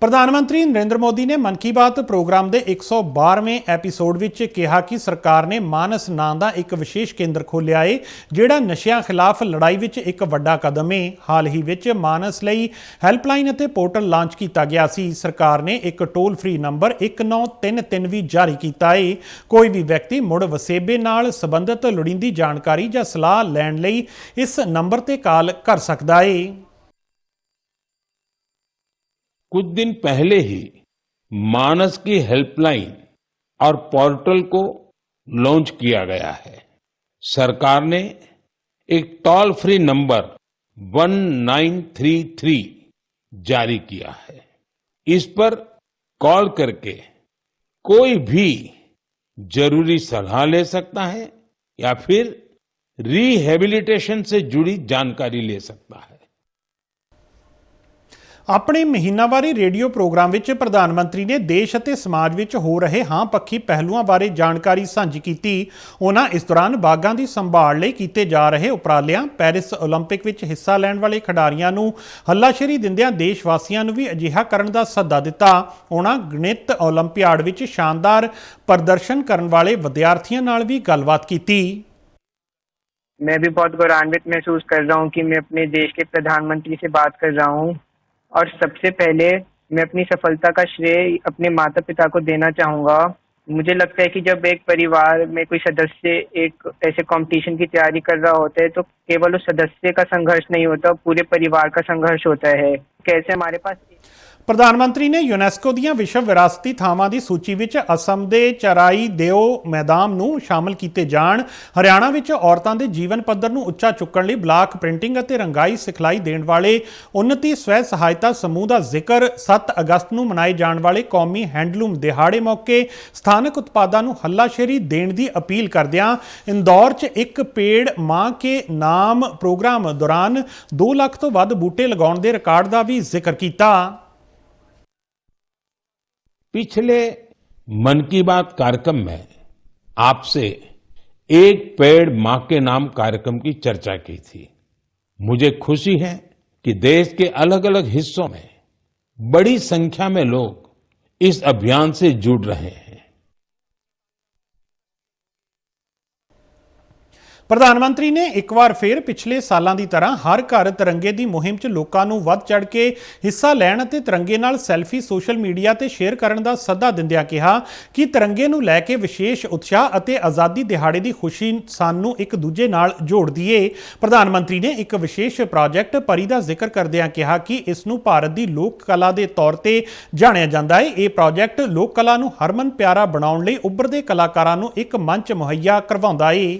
ਪ੍ਰਧਾਨ ਮੰਤਰੀ ਨਰਿੰਦਰ ਮੋਦੀ ਨੇ ਮਨ ਕੀ ਬਾਤ ਪ੍ਰੋਗਰਾਮ ਦੇ 112ਵੇਂ ਐਪੀਸੋਡ ਵਿੱਚ ਕਿਹਾ ਕਿ ਸਰਕਾਰ ਨੇ ਮਾਨਸ ਨਾਂ ਦਾ ਇੱਕ ਵਿਸ਼ੇਸ਼ ਕੇਂਦਰ ਖੋਲ੍ਹਿਆ ਏ, ਜਿਹੜਾ ਨਸ਼ਿਆਂ ਖਿਲਾਫ ਲੜਾਈ ਵਿੱਚ ਇੱਕ ਵੱਡਾ ਕਦਮ ਏ। ਹਾਲ ਹੀ ਵਿੱਚ ਮਾਨਸ ਲਈ ਹੈਲਪਲਾਈਨ ਅਤੇ ਪੋਰਟਲ ਲਾਂਚ ਕੀਤਾ ਗਿਆ ਸੀ। ਸਰਕਾਰ ਨੇ ਇੱਕ ਟੋਲ ਫ੍ਰੀ ਨੰਬਰ 1933 ਵੀ ਜਾਰੀ ਕੀਤਾ ਏ। ਕੋਈ ਵੀ ਵਿਅਕਤੀ ਮੁੜ ਵਸੇਬੇ ਨਾਲ ਸੰਬੰਧਿਤ ਲੋੜੀਂਦੀ ਜਾਣਕਾਰੀ ਜਾਂ ਸਲਾਹ ਲੈਣ ਲਈ ਇਸ ਨੰਬਰ ਤੇ ਕਾਲ ਕਰ ਸਕਦਾ ਏ। कुछ दिन पहले ही मानस की हेल्पलाइन और पोर्टल को लॉन्च किया गया है। सरकार ने एक टोल फ्री नंबर 1933 जारी किया है। इस पर कॉल करके कोई भी ज़रूरी सलाह ले सकता है या फिर रिहेबिलिटेशन से जुड़ी जानकारी ले सकता है। ਆਪਣੇ ਮਹੀਨਾਵਾਰੀ ਰੇਡੀਓ ਪ੍ਰੋਗਰਾਮ ਵਿੱਚ ਪ੍ਰਧਾਨ ਮੰਤਰੀ ਨੇ ਦੇਸ਼ ਅਤੇ ਸਮਾਜ ਵਿੱਚ ਹੋ ਰਹੇ ਹਾਂ ਪੱਖੀ ਪਹਿਲੂਆਂ ਬਾਰੇ ਜਾਣਕਾਰੀ ਸਾਂਝੀ ਕੀਤੀ ਉਹਨਾਂ ਇਸ ਦੌਰਾਨ ਬਾਗਾਂ ਦੀ ਸੰਭਾਲ ਲਈ ਕੀਤੇ ਜਾ ਰਹੇ ਉਪਰਾਲਿਆਂ ਪੈਰਿਸ 올림픽 ਵਿੱਚ ਹਿੱਸਾ ਲੈਣ ਵਾਲੇ ਖਿਡਾਰੀਆਂ ਨੂੰ ਹੱਲਾਸ਼ੇਰੀ ਦਿੰਦਿਆਂ ਦੇਸ਼ ਵਾਸੀਆਂ ਨੂੰ ਵੀ ਅਜਿਹਾ ਕਰਨ ਦਾ ਸੱਦਾ ਦਿੱਤਾ ਉਹਨਾਂ ਗਣਿਤ 올림픽 ਵਿੱਚ ਸ਼ਾਨਦਾਰ ਪ੍ਰਦਰਸ਼ਨ ਕਰਨ ਵਾਲੇ ਵਿਦਿਆਰਥੀਆਂ ਨਾਲ ਵੀ ਗੱਲਬਾਤ ਕੀਤੀ मैं भी बहुत गौरवान्वित महसूस कर रहा हूँ कि मैं अपने देश के प्रधानमंत्री से बात कर रहा हूँ और सबसे पहले मैं अपनी सफलता का श्रेय अपने माता पिता को देना चाहूँगा। मुझे लगता है कि जब एक परिवार में कोई सदस्य एक ऐसे कंपटीशन की तैयारी कर रहा होता है तो केवल उस सदस्य का संघर्ष नहीं होता, पूरे परिवार का संघर्ष होता है। कैसे हमारे पास ਪ੍ਰਧਾਨ ਮੰਤਰੀ ਨੇ ਯੂਨੈਸਕੋ ਦੀਆਂ ਵਿਸ਼ਵ ਵਿਰਾਸਤੀ ਥਾਵਾਂ ਦੀ ਸੂਚੀ ਵਿੱਚ ਅਸਮ ਦੇ ਚਰਾਈ ਦਿਓ ਮੈਦਾਨ ਨੂੰ ਸ਼ਾਮਲ ਕੀਤੇ ਜਾਣ, ਹਰਿਆਣਾ ਵਿੱਚ ਔਰਤਾਂ ਦੇ ਜੀਵਨ ਪੱਧਰ ਨੂੰ ਉੱਚਾ ਚੁੱਕਣ ਲਈ ਬਲਾਕ ਪ੍ਰਿੰਟਿੰਗ ਅਤੇ ਰੰਗਾਈ ਸਿਖਲਾਈ ਦੇਣ ਵਾਲੇ ਉન્નਤੀ ਸਵੈ ਸਹਾਇਤਾ ਸਮੂਹ ਦਾ ਜ਼ਿਕਰ 7 ਅਗਸਤ ਨੂੰ ਮਨਾਏ ਜਾਣ ਵਾਲੇ ਕੌਮੀ ਹੈਂਡਲੂਮ ਦਿਹਾੜੇ ਮੌਕੇ ਸਥਾਨਕ ਉਤਪਾਦਾਂ ਨੂੰ ਹੱਲਾਸ਼ੇਰੀ ਦੇਣ ਦੀ ਅਪੀਲ ਕਰਦਿਆਂ ਇੰਦੌਰ 'ਚ ਇੱਕ ਪੇੜ ਮਾਂ ਕੇ ਨਾਮ ਪ੍ਰੋਗਰਾਮ ਦੌਰਾਨ 2 ਲੱਖ ਤੋਂ ਵੱਧ ਬੂਟੇ ਲਗਾਉਣ ਦੇ ਰਿਕਾਰਡ ਦਾ ਵੀ ਜ਼ਿਕਰ ਕੀਤਾ। पिछले मन की बात कार्यक्रम में आपसे एक पेड़ माँ के नाम कार्यक्रम की चर्चा की थी। मुझे खुशी है कि देश के अलग अलग हिस्सों में बड़ी संख्या में लोग इस अभियान से जुड़ रहे हैं। ਪ੍ਰਧਾਨ ਮੰਤਰੀ ਨੇ ਇੱਕ ਵਾਰ ਫੇਰ ਪਿਛਲੇ ਸਾਲਾਂ ਦੀ ਤਰ੍ਹਾਂ ਹਰ ਘਰ ਤਿਰੰਗੇ ਦੀ ਮੁਹਿੰਮ 'ਚ ਲੋਕਾਂ ਨੂੰ ਵੱਧ ਚੜ ਕੇ ਹਿੱਸਾ ਲੈਣ ਅਤੇ ਤਿਰੰਗੇ ਨਾਲ ਸੈਲਫੀ ਸੋਸ਼ਲ ਮੀਡੀਆ ਤੇ ਸ਼ੇਅਰ ਕਰਨ ਦਾ ਸੱਦਾ ਦਿੰਦਿਆਂ ਕਿਹਾ ਕਿ ਤਿਰੰਗੇ ਨੂੰ ਲੈ ਕੇ ਵਿਸ਼ੇਸ਼ ਉਤਸ਼ਾਹ ਅਤੇ ਆਜ਼ਾਦੀ ਦਿਹਾੜੇ ਦੀ ਖੁਸ਼ੀ ਸਾਨੂੰ ਇੱਕ ਦੂਜੇ ਨਾਲ ਜੋੜਦੀ ਏ ਪ੍ਰਧਾਨ ਮੰਤਰੀ ਨੇ ਇੱਕ ਵਿਸ਼ੇਸ਼ ਪ੍ਰੋਜੈਕਟ ਪਰੀ ਦਾ ਜ਼ਿਕਰ ਕਰਦਿਆਂ ਕਿਹਾ ਕਿ ਇਸ ਨੂੰ ਭਾਰਤ ਦੀ ਲੋਕ ਕਲਾ ਦੇ ਤੌਰ ਤੇ ਜਾਣਿਆ ਜਾਂਦਾ ਏ ਇਹ ਪ੍ਰੋਜੈਕਟ ਲੋਕ ਕਲਾ ਨੂੰ ਹਰਮਨ ਪਿਆਰਾ ਬਣਾਉਣ ਲਈ ਉੱਭਰਦੇ ਕਲਾਕਾਰਾਂ ਨੂੰ ਇੱਕ ਮੰਚ ਮੁਹੱਈਆ ਕਰਵਾਉਂਦਾ ਏ।